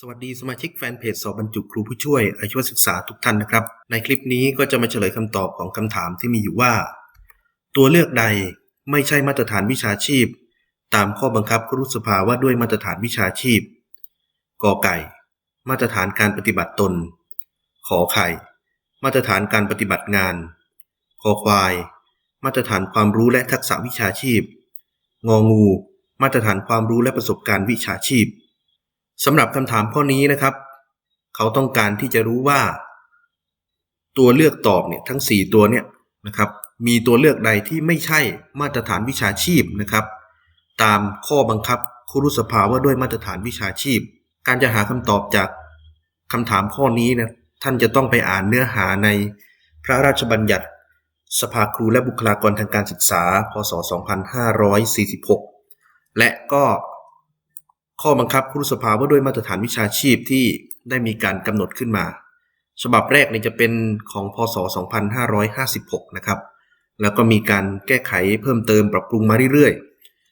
สวัสดีสมาชิกแฟนเพจสอบบรรจุครูผู้ช่วย อาชีวศึกษาทุกท่านนะครับ ในคลิปนี้ก็จะมาเฉลยคำตอบของคำถามที่มีอยู่ว่า ตัวเลือกใดไม่ใช่มาตรฐานวิชาชีพ ตามข้อบังคับครุสภาว่าด้วยมาตรฐานวิชาชีพกอไก่ มาตรฐานการปฏิบัติตน ขอไข่ มาตรฐานการปฏิบัติงานคอควาย มาตรฐานความรู้และทักษะวิชาชีพ งองู มาตรฐานความรู้และประสบการณ์วิชาชีพ สำหรับคำถามข้อนี้นะครับ เขาต้องการที่จะรู้ว่า ตัวเลือกตอบเนี่ยทั้ง 4 ตัวเนี่ยนะครับ มีตัวเลือกใดที่ไม่ใช่มาตรฐานวิชาชีพนะครับ ตามข้อบังคับครุสภาว่าด้วยมาตรฐานวิชาชีพ การจะหาคำตอบจากคำถามข้อนี้นะท่านจะต้องไปอ่านเนื้อหาในพระราชบัญญัติ สภาครูและบุคลากรทางการศึกษา พศ 2546 และก็ ข้อบังคับครุสภาว่าด้วยมาตรฐานวิชาชีพที่ได้มีการกำหนดขึ้นมา ฉบับแรกเนี่ยจะเป็นของพศ 2556 นะครับ แล้วก็มีการแก้ไขเพิ่มเติมปรับปรุงมาเรื่อย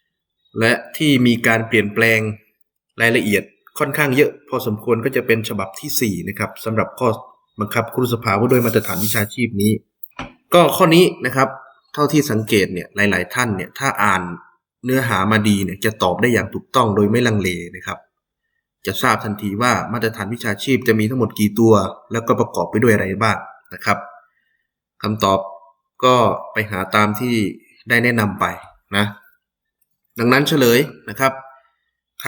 ๆ และที่มีการเปลี่ยนแปลงรายละเอียดค่อนข้างเยอะ พอสมควรก็จะเป็นฉบับที่ 4 นะครับสำหรับข้อบังคับครุสภาว่าด้วยมาตรฐานวิชาชีพนี้ ก็ข้อนี้นะครับ เท่าที่สังเกตเนี่ยหลาย ๆ ท่านเนี่ยถ้าอ่าน เนื้อหามาดีเนี่ยจะตอบได้อย่างถูกต้องโดยไม่ลังเลนะครับ จะทราบทันทีว่ามาตรฐานวิชาชีพจะมีทั้งหมดกี่ตัว แล้วก็ประกอบไปด้วยอะไรบ้างนะครับคำตอบก็ไปหาตามที่ได้แนะนำไปนะ ดังนั้นเฉลยนะครับค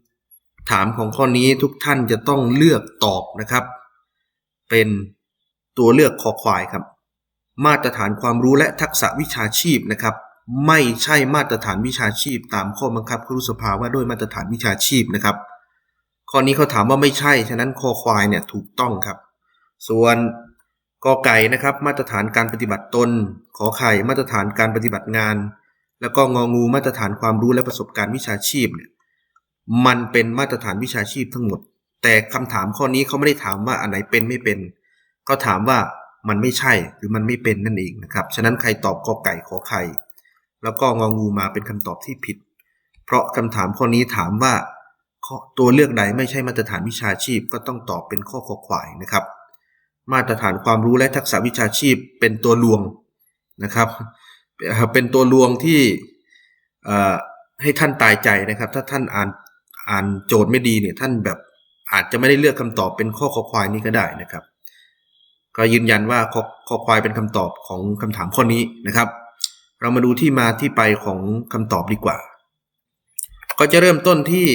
ำถามของข้อนี้ทุกท่านจะต้องเลือกตอบนะครับ เป็นตัวเลือกคอควายครับ มาตรฐานความรู้และทักษะวิชาชีพนะครับ ไม่ใช่มาตรฐานวิชาชีพ ตามข้อบังคับครุสภาว่าด้วยมาตรฐานวิชาชีพนะครับ ข้อนี้เขาถามว่าไม่ใช่ ฉะนั้นคอควายเนี่ยถูกต้องครับ ส่วนกอไก่นะครับ มาตรฐานการปฏิบัติตน ขอไข่มาตรฐานการปฏิบัติงาน แล้วก็งองูมาตรฐานความรู้และประสบการณ์วิชาชีพเนี่ยมันเป็นมาตรฐานวิชาชีพทั้งหมด แต่คำถามข้อนี้เขาไม่ได้ถามว่าอันไหนเป็นไม่เป็น ก็ถามว่ามันไม่ใช่หรือมันไม่เป็นนั่นเองนะครับ ฉะนั้นใครตอบกอไก่ขอไข่ แล้วก็งองูมาเป็นคำตอบที่ผิด เพราะคำถามข้อนี้ถามว่าตัวเลือกใดไม่ใช่มาตรฐานวิชาชีพก็ต้องตอบเป็นข้อขอควายนะครับ มาตรฐานความรู้และทักษะวิชาชีพเป็นตัวลวงนะครับ เป็นตัวลวงที่ให้ท่านตายใจนะครับ ถ้าท่านอ่านอ่านโจทย์ไม่ดีเนี่ยท่านแบบอาจจะไม่ได้เลือกคำตอบเป็นข้อขอควายนี้ก็ได้นะครับ ก็ยืนยันว่าข้อข้อควายเป็นคำตอบของคำถามข้อนี้นะครับ เรามาดูที่มาที่ไปของคำตอบดีกว่า ก็จะเริ่มต้นที่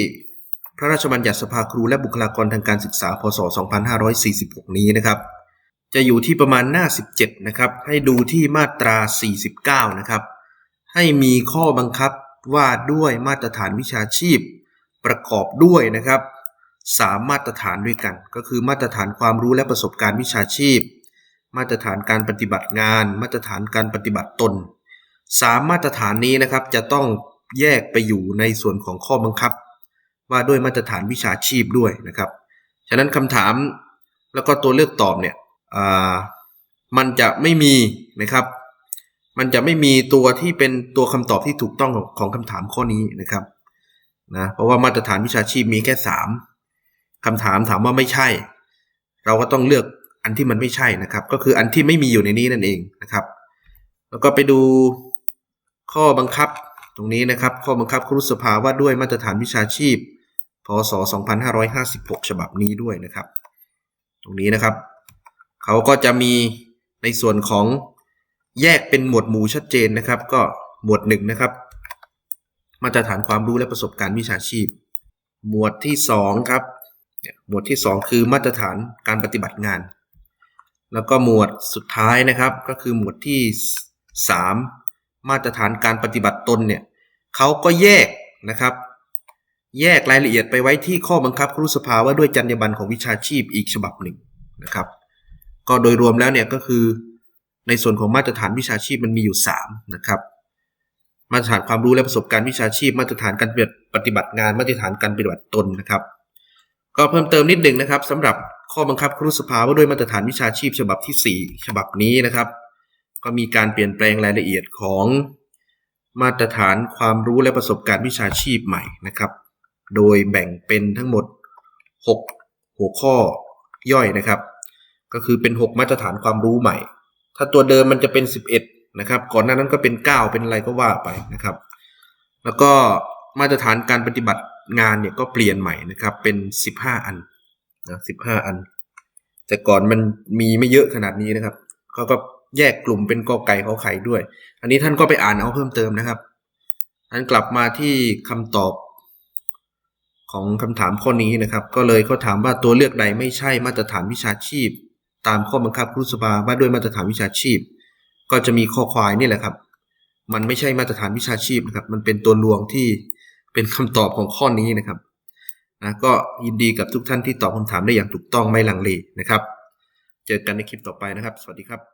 พระราชบัญญัติสภาครูและบุคลากรทางการศึกษา พศ 2546 นี้นะครับ จะอยู่ที่ประมาณหน้า 17 นะครับ ให้ดูที่มาตรา 49 นะครับ ให้มีข้อบังคับว่าด้วยมาตรฐานวิชาชีพประกอบด้วยนะครับสามมาตรฐานด้วยกัน ก็คือมาตรฐานความรู้และประสบการณ์วิชาชีพ มาตรฐานการปฏิบัติงาน มาตรฐานการปฏิบัติตน สามมาตรฐานนี้นะครับจะต้องแยกไปอยู่ในส่วนของข้อบังคับ ว่าด้วยมาตรฐานวิชาชีพด้วยนะครับ ฉะนั้นคำถามแล้วก็ตัวเลือกตอบเนี่ยมันจะไม่มีนะครับ มันจะไม่มีตัวที่เป็นตัวคำตอบที่ถูกต้องของคำถามข้อนี้นะครับนะเพราะว่ามาตรฐานวิชาชีพมีแค่สามคำถามถามว่าไม่ใช่ เราก็ต้องเลือกอันที่มันไม่ใช่นะครับ ก็คืออันที่ไม่มีอยู่ในนี้นั่นเองนะครับ แล้วก็ไปดู ข้อบังคับตรงนี้นะครับ ข้อบังคับครุสภาว่าด้วยมาตรฐานวิชาชีพ พศ 2556 ฉบับนี้ด้วยนะครับ ตรงนี้นะครับ เขาก็จะมีในส่วนของแยกเป็นหมวดหมู่ชัดเจนนะครับ ก็หมวดหนึ่งนะครับ มาตรฐานความรู้และประสบการณ์วิชาชีพ หมวดที่สองครับหมวดที่2คือมาตรฐานการปฏิบัติงาน แล้วก็หมวดสุดท้ายนะครับ ก็คือหมวดที่3ม มาตรฐานการปฏิบัติตนเนี่ยเขาก็แยกนะครับ แยกรายละเอียดไปไว้ที่ข้อบังคับครุสภาว่าด้วยจรรยาบรรณของวิชาชีพอีกฉบับหนึ่งนะครับ ก็โดยรวมแล้วเนี่ยก็คือในส่วนของมาตรฐานวิชาชีพมันมีอยู่ 3 นะครับ มาตรฐานความรู้และประสบการณ์วิชาชีพ มาตรฐานการปฏิบัติงาน มาตรฐานการปฏิบัติตนนะครับ ก็เพิ่มเติมนิดหนึ่งนะครับสำหรับข้อบังคับครุสภาว่าด้วยมาตรฐานวิชาชีพฉบับที่ 4 ฉบับนี้นะครับ ก็มีการเปลี่ยนแปลงรายละเอียดของมาตรฐานความรู้และประสบการณ์วิชาชีพใหม่นะครับ โดยแบ่งเป็นทั้งหมด 6 หัวข้อย่อยนะครับ ก็คือเป็น 6 มาตรฐานความรู้ใหม่ ถ้าตัวเดิมมันจะเป็น 11 นะครับ ก่อนหน้านั้นก็เป็น 9 เป็นอะไรก็ว่าไปนะครับ แล้วก็มาตรฐานการปฏิบัติงานเนี่ยก็เปลี่ยนใหม่นะครับ เป็น 15 อันนะ15 อัน แต่ก่อนมันมีไม่เยอะขนาดนี้นะครับเขาก็ แยกกลุ่มเป็นกอไก่ขอไข่ด้วย อันนี้ท่านก็ไปอ่านเอาเพิ่มเติมนะครับอันกลับมาที่คำตอบของคำถามข้อนี้นะครับ ก็เลยเขาถามว่าตัวเลือกใดไม่ใช่มาตรฐานวิชาชีพ ตามข้อบังคับครุสภาว่าด้วยมาตรฐานวิชาชีพ ก็จะมีข้อควายนี่แหละครับ มันไม่ใช่มาตรฐานวิชาชีพนะครับ มันเป็นตัวลวงที่เป็นคำตอบของข้อนี้นะครับนะก็ยินดีกับทุกท่านที่ตอบคำถามได้อย่างถูกต้องไม่ลังเลนะครับ เจอกันในคลิปต่อไปนะครับ สวัสดีครับ